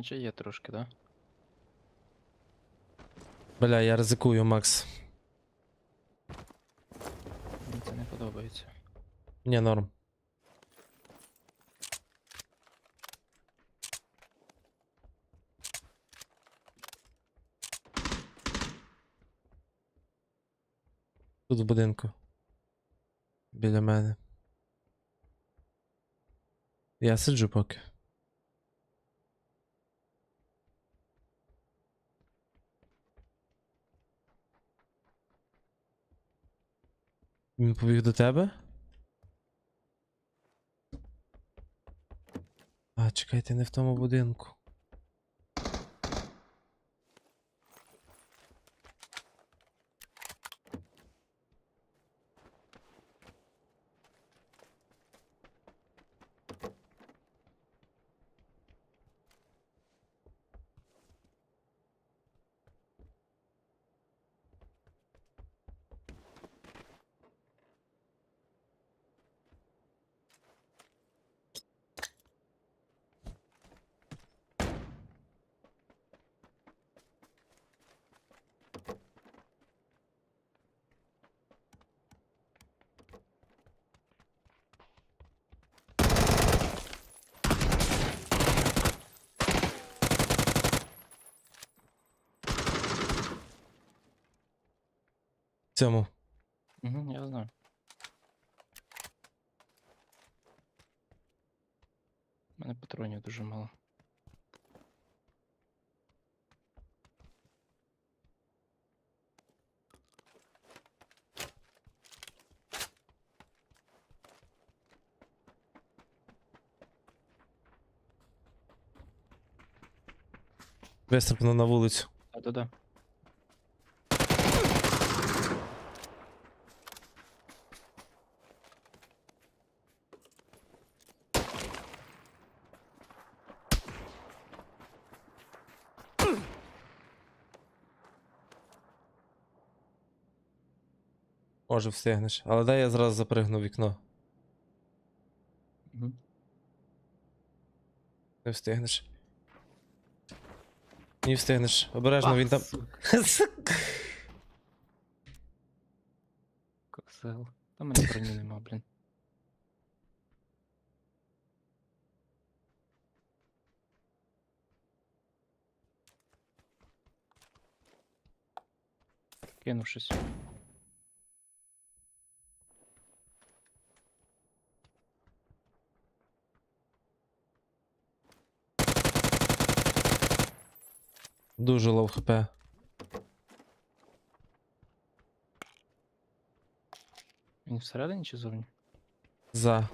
Наче є трошки, да? Бля, я ризикую, Макс. Мені це не подобається. Ні, норм. Тут в будинку. Біля мене. Я сиджу поки. Він побіг до тебе? А, чекайте, не в тому будинку. Цьому. Угу, я знаю. У мене патронів дуже мало. Вистрибну на вулицю. А да-да. Може встигнеш. Але дай я зразу запригну в вікно. Угу. Не встигнеш. Не встигнеш. Обережно він там. Коксел. Та в мене броні нема, блін. Кинув Дуже лов хп. Він всередині чи зовні? За.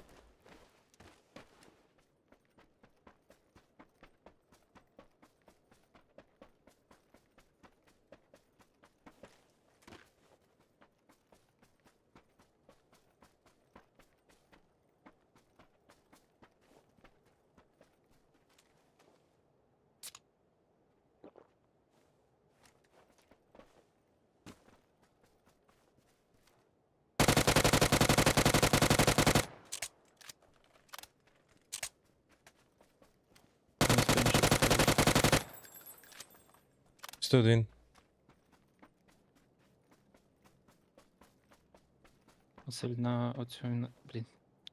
Він спині щось стоїть. Ось Тут він. Василь на оцю. на- Блін.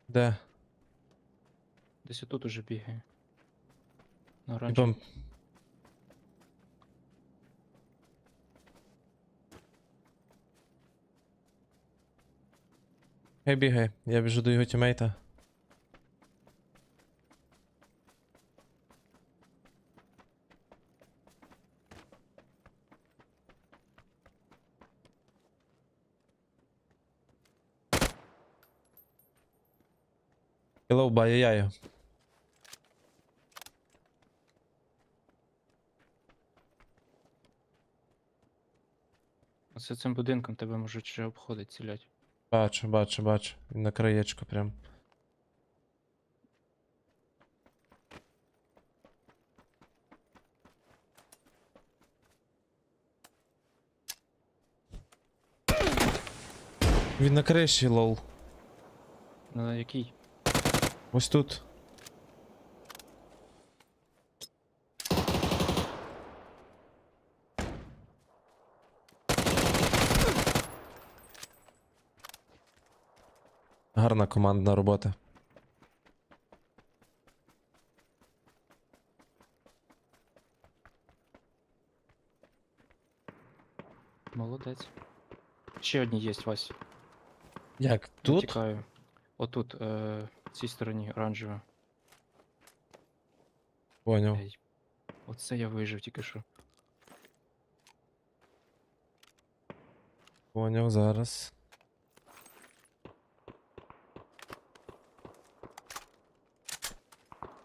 Де? Десь отут уже бігає. На І бом... Хай бігає, я біжу до його тімейта. Hello, бая-яю. Оце цим будинком тебе можуть ще обходить цілять. Бачу, бачу, бачу. Він на краєчку прям. Він на криші, лол. На який? Ось тут. Гарна командна робота. Молодець. Ще одні є, Вась. Як тут? Отут. Е цій стороні, оранжева. Поняв. Ей. Оце я вижив тільки що. Поняв зараз.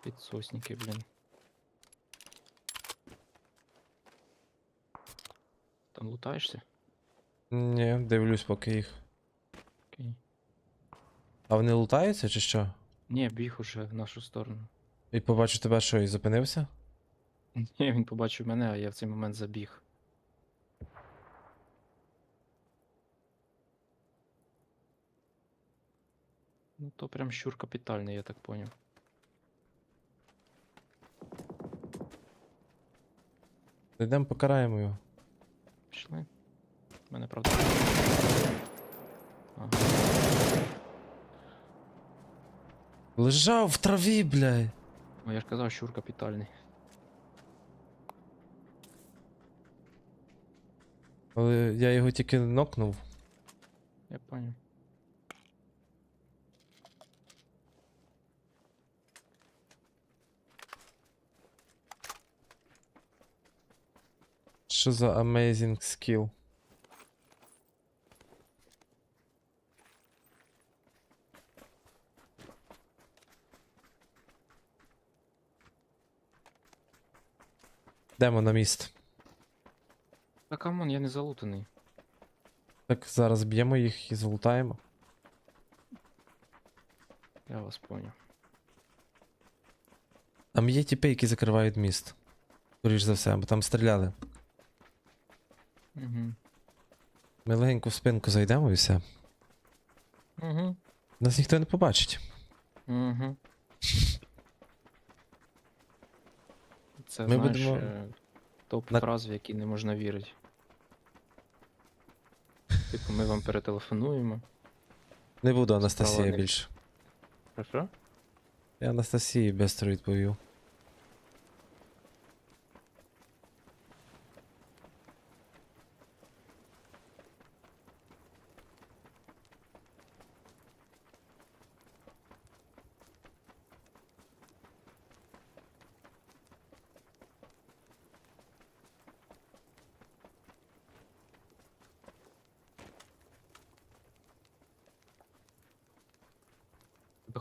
Підсосники, блін. Там лутаєшся? Ні, дивлюсь поки їх. Окей. А вони лутаються чи що? Ні, біг уже в нашу сторону. І побачу тебе, що і зупинився? Ні, він побачив мене, а я в цей момент забіг. Ну то прям щур капітальний, я так поняв. Йдемо покараємо його. Пішли. У Мене правда. Ага. Лежав в траві, блядь. Ну я ж казав, щур капітальний. Але я його тільки нокнув. Я поняв. Що за amazing skill? Йдемо на міст. Та камон, я не залутаний. Так зараз б'ємо їх і злутаємо. Я вас поняв. Там є тіпи, які закривають міст. Скоріш за все, бо там стріляли. Угу. Ми легенько в спинку зайдемо і все. Угу. Нас ніхто не побачить. Угу. Це Ми знаєш, будемо е, топ на- фраз, в які не можна вірити. Типу, ми вам перетелефонуємо. Не буду Анастасія Справа не- більше. Хорошо? Я Анастасії бестро відповів.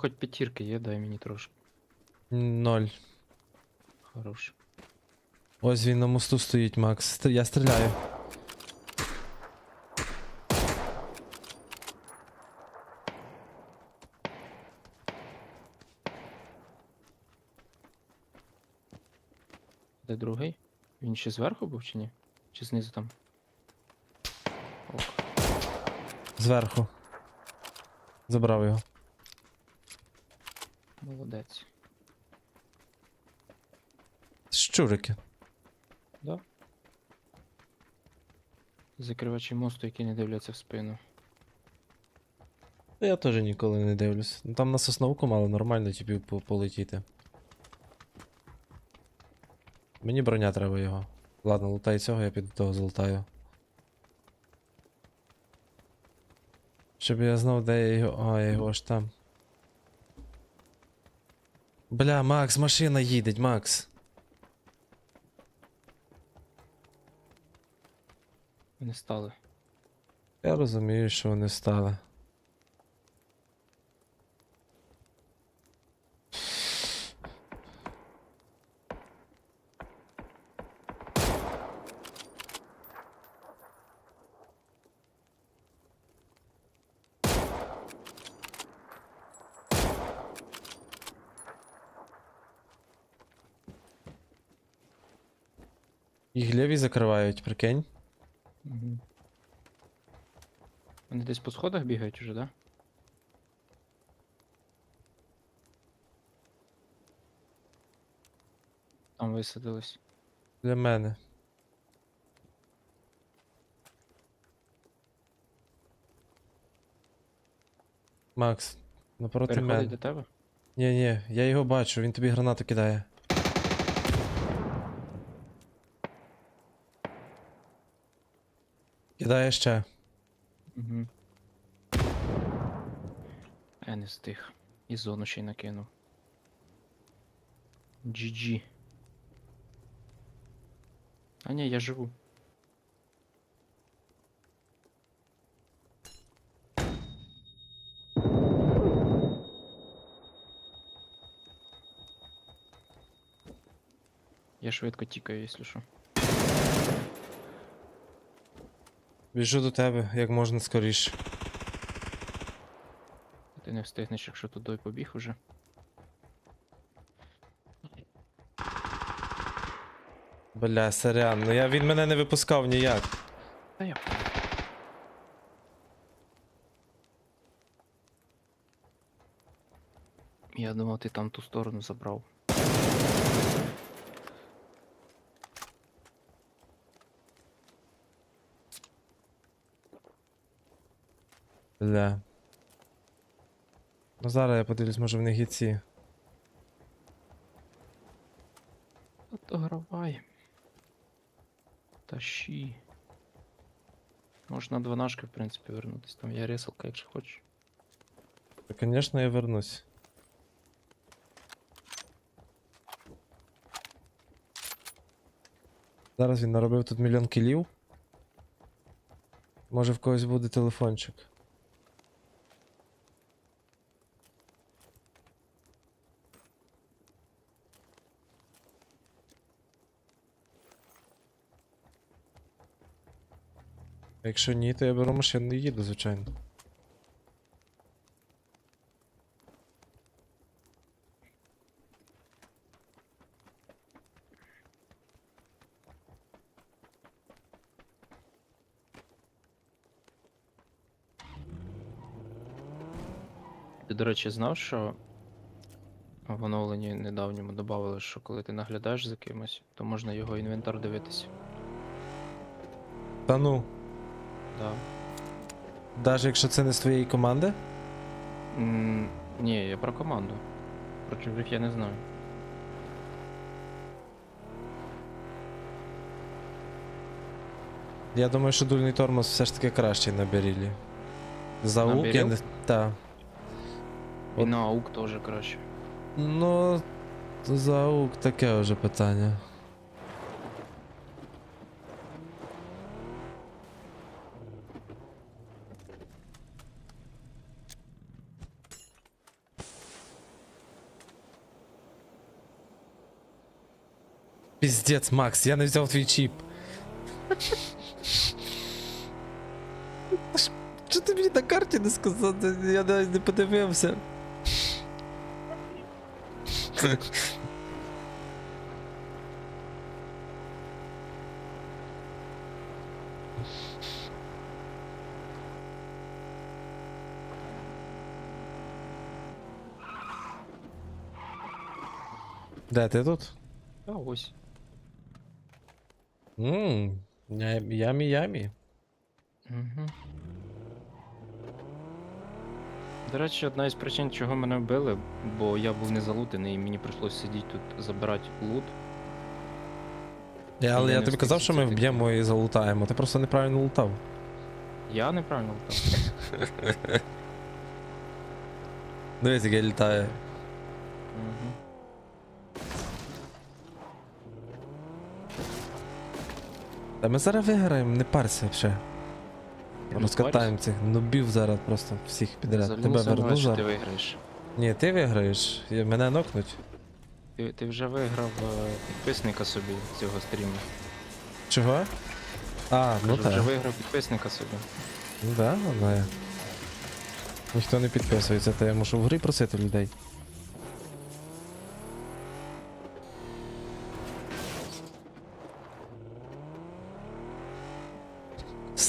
Хоч п'ятірки є, дай мені трошки. Ноль. Хорош. Ось він на мосту стоїть, Макс. Я стріляю. Де другий? Він ще зверху був чи ні? Чи знизу там? Ок. Зверху. Забрав його. Молодець. Щурики. Да? Закривачі мосту, які не дивляться в спину. Я теж ніколи не дивлюсь. Ну там на сосновку мало нормально типів по- полетіти. Мені броня треба його. Ладно, лутай цього, я піду того злутаю. Щоб я знав, де я його. А, я його аж там. Бля, Макс, машина їде, Макс. Вони стали. Я розумію, що вони стали. Їх ліві закривають, прикинь. Угу. Вони десь по сходах бігають уже, да? Там висадились. Для мене. Макс, Напроти Переходить мене. до тебе? Ні, ні, я його бачу, він тобі гранату кидає. Кидає ще. Угу. Я не встиг. І зону ще й накинув. GG. А ні, я живу. Я швидко тікаю, якщо що. Біжу до тебе, як можна скоріше. Ти не встигнеш, якщо туди побіг уже. Бля, сорян, ну я він мене не випускав ніяк. Та я. Я думав, ти там ту сторону забрав. Бля. Ну зараз я подивлюсь, може в них є ці. Отогравай. Тащи. Можна дванашки, в принципі, вернутись. Там є ресалка, якщо хочеш. Та, Звісно, я вернусь. Зараз він наробив тут мільйон кілів. Може в когось буде телефончик. А Якщо ні, то я беру машину і їду, звичайно. Ти, до речі, знав, що в оновленні недавньому додали, що коли ти наглядаєш за кимось, то можна його інвентар дивитися. Та ну, Да. навіть якщо це не з твоєї команди? М, ні, я про команду. Про чужих я не знаю. Я думаю, що дульний тормоз все ж таки кращий на Берілі. За На УК я не. Та. І От. на аук теж краще. Ну. За УК таке вже питання. Піздець, Макс, я не взяв твій чіп. Що ти мені на карті не сказав? Я навіть не подивився. Де ти тут? А ось. Ммм, ямі-ямі. Угу. До речі, одна із причин, чого мене вбили, бо я був не залутаний і мені прийшлося сидіти тут забирати лут. Я, але Я я тобі казав, що ми вб'ємо і залутаємо. Ти просто неправильно лутав. Я неправильно лутав. Дивись, як я літаю. Угу. Та ми зараз виграємо, не парся ще. Розкатаємо цих нубів зараз просто всіх підряд. Тебе верну що ти виграєш. Ні, ти виграєш, мене нокнуть. Ти, ти вже виграв е, підписника собі цього стріму. Чого? А, ну так. вже виграв підписника собі. Ну да, знаю. Ніхто не підписується, то я мушу в грі просити людей.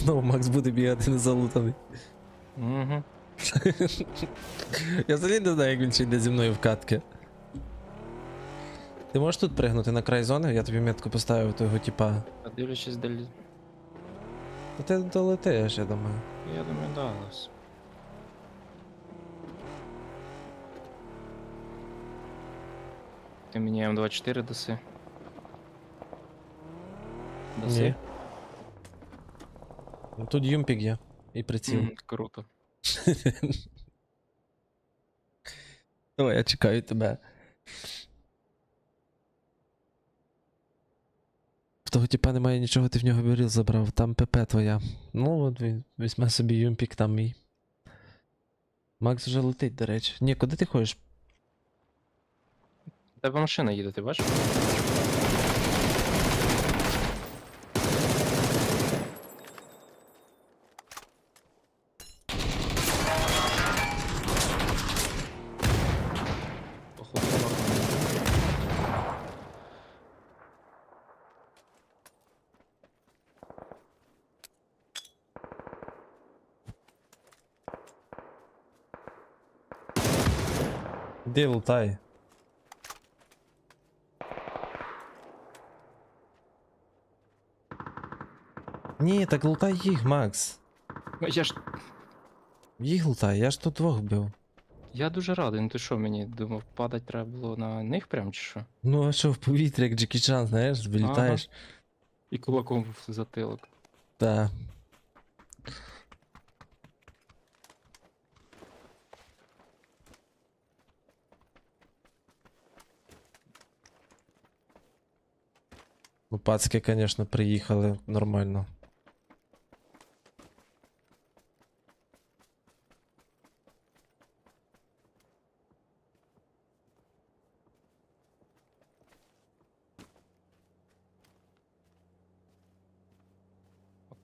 знову Макс буде бігати незалутаний. Угу. Я взагалі не знаю, як він ще йде зі мною в катки. Ти можеш тут пригнути на край зони, я тобі метку поставив того типа. А дивлячись далі. Та ти долетиш, я думаю. Я думаю, да, нас. Ти мені М24 даси. Даси? Ні. Ну, Тут юмпік є. І приціл. М, Круто. Давай, я чекаю тебе. В того типа немає нічого, ти в нього беріл забрав, там ПП твоя. Ну, от він візьме собі юмпік там мій. Макс вже летить, до речі. Ні, куди ти ходиш? Тебе машина їде, ти бачиш? Походу, собака. Де лутай? Ні, так лутай їх, Макс. Я ж Їх лутай, я ж тут двох вбив. я дуже радий. Ну ти що мені думав, падати треба було на них прям чи що? Ну а що в повітря, як Джекі Чан, знаєш, вилітаєш. І кулаком в затилок. Та. Ну, пацки, конечно, приїхали нормально.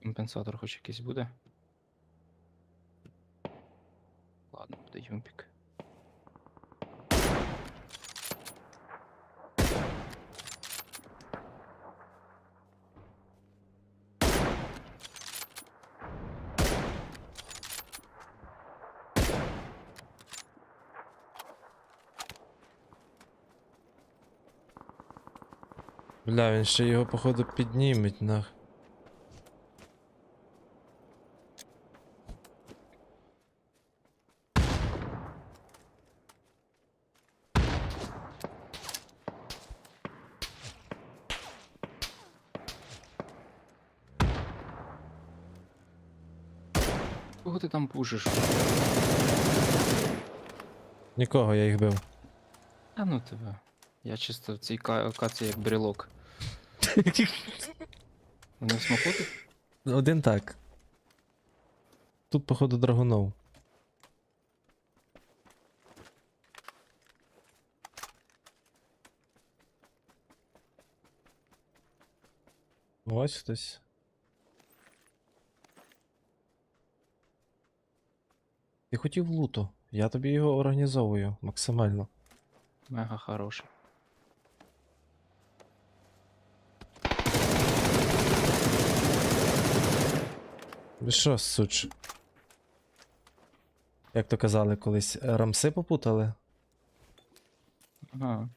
Компенсатор хоч якийсь буде. Ладно, буде юмпік. Бля, він ще його, походу, підніметь, нах. Кого ти там пушиш? Нікого я їх бив. А ну тебе. Я чисто в цій ка- каці як брелок. Вони в смаку? Один так. Тут, походу, драгунов. Ось хтось. Ти хотів луту. Я тобі його організовую максимально. Мега хороший. Ви що, суч? Як то казали колись, рамси попутали? Ага.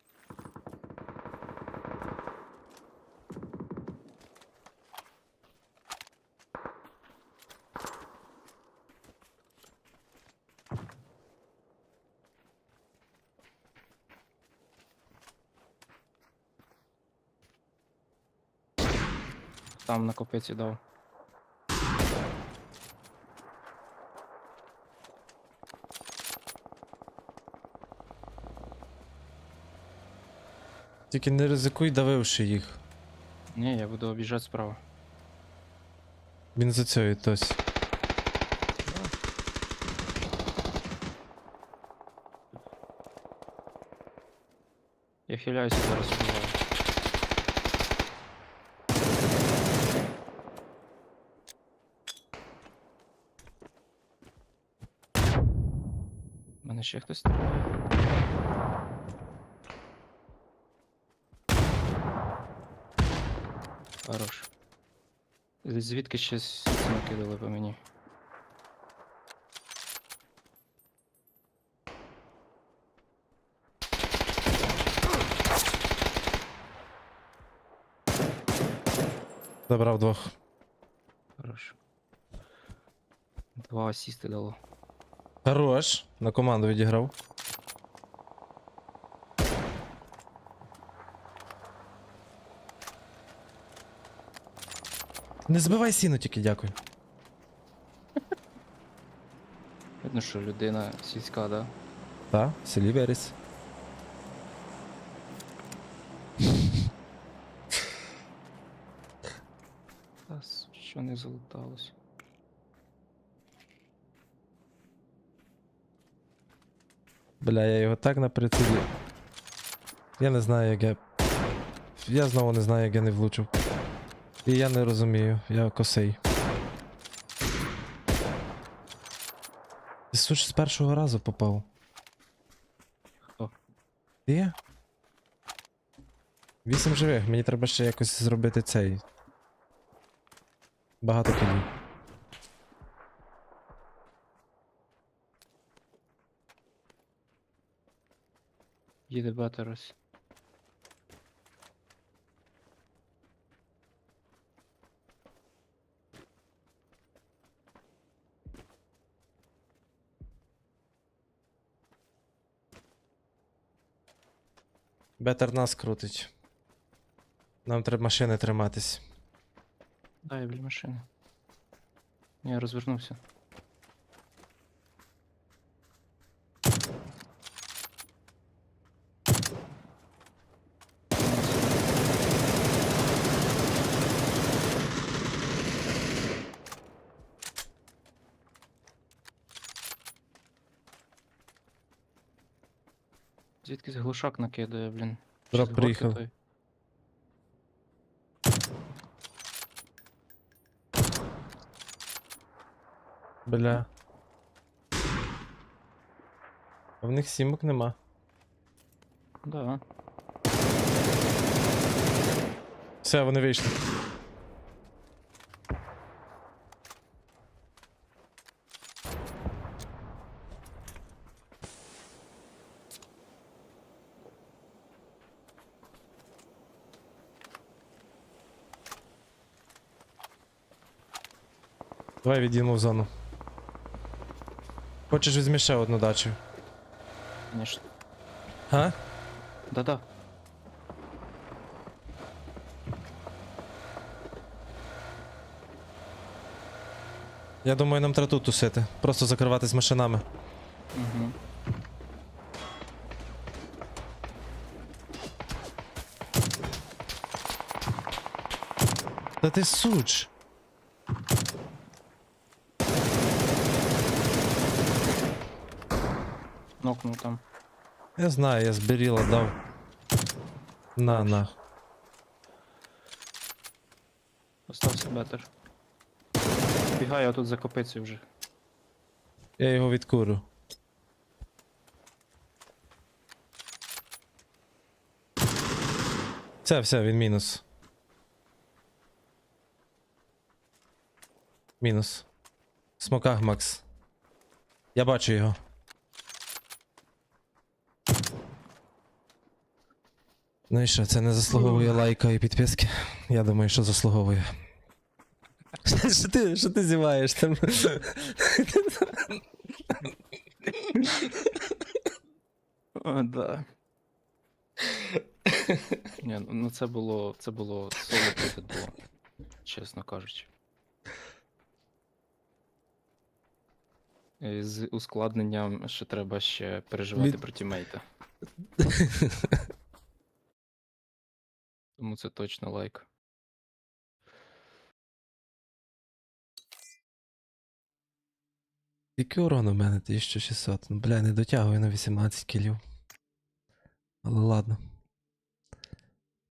Там на копиці дав. Тільки не ризикуй, давивши їх. Ні, я буду об'їжджати справа. Він за цією тось. Я хиляюся зараз. У Мене ще хтось стріляє. Хорош. Звідки ще ці кидали по мені? Забрав двох. Хорош. Два асісти дало. Хорош. На команду відіграв. Не збивай сіно тільки, дякую. Видно, що людина сільська, да? Та, в селі Верес. Та що не залуталось. Бля, я його так на прицілі. Я не знаю, як я. Я знову не знаю, як я не влучив. І я не розумію, я косий. Ти суч з першого разу попав. Хто? Ти? Вісім живих, мені треба ще якось зробити цей. Багато кілів. Їде Батерос. Бетер нас крутить. Нам треба машини триматись. Дай блін, машини. Я розвернувся. Глушак накидає, блін. Чи Дроп з горки приїхав. Бля. А в них сімок нема. Да. Все, вони вийшли. Давай відіймо в зону. Хочеш візьми ще одну дачу? Конечно. Га? Да-да. Я думаю, нам треба тут тусити. Просто закриватись машинами. Угу. Та ти суч. Нокнув там. Я знаю, я зберіла дав. На, на. Остався бетер. Бігаю тут за копицею вже. Я його відкурю. Все, все, він мінус. Мінус. Смоках, Макс. Я бачу його. Ну і що, це не заслуговує лайка і підписки? Я думаю, що заслуговує. Що ти, що ти зіваєш там? О, да. Ні, ну- ну це було. Це було соло проти чесно кажучи. І з ускладненням, що треба ще переживати Від- про тімейта. Тому це точно лайк. Який урон у мене 1600? Ну, бля, не дотягую на 18 кілів. Але ладно.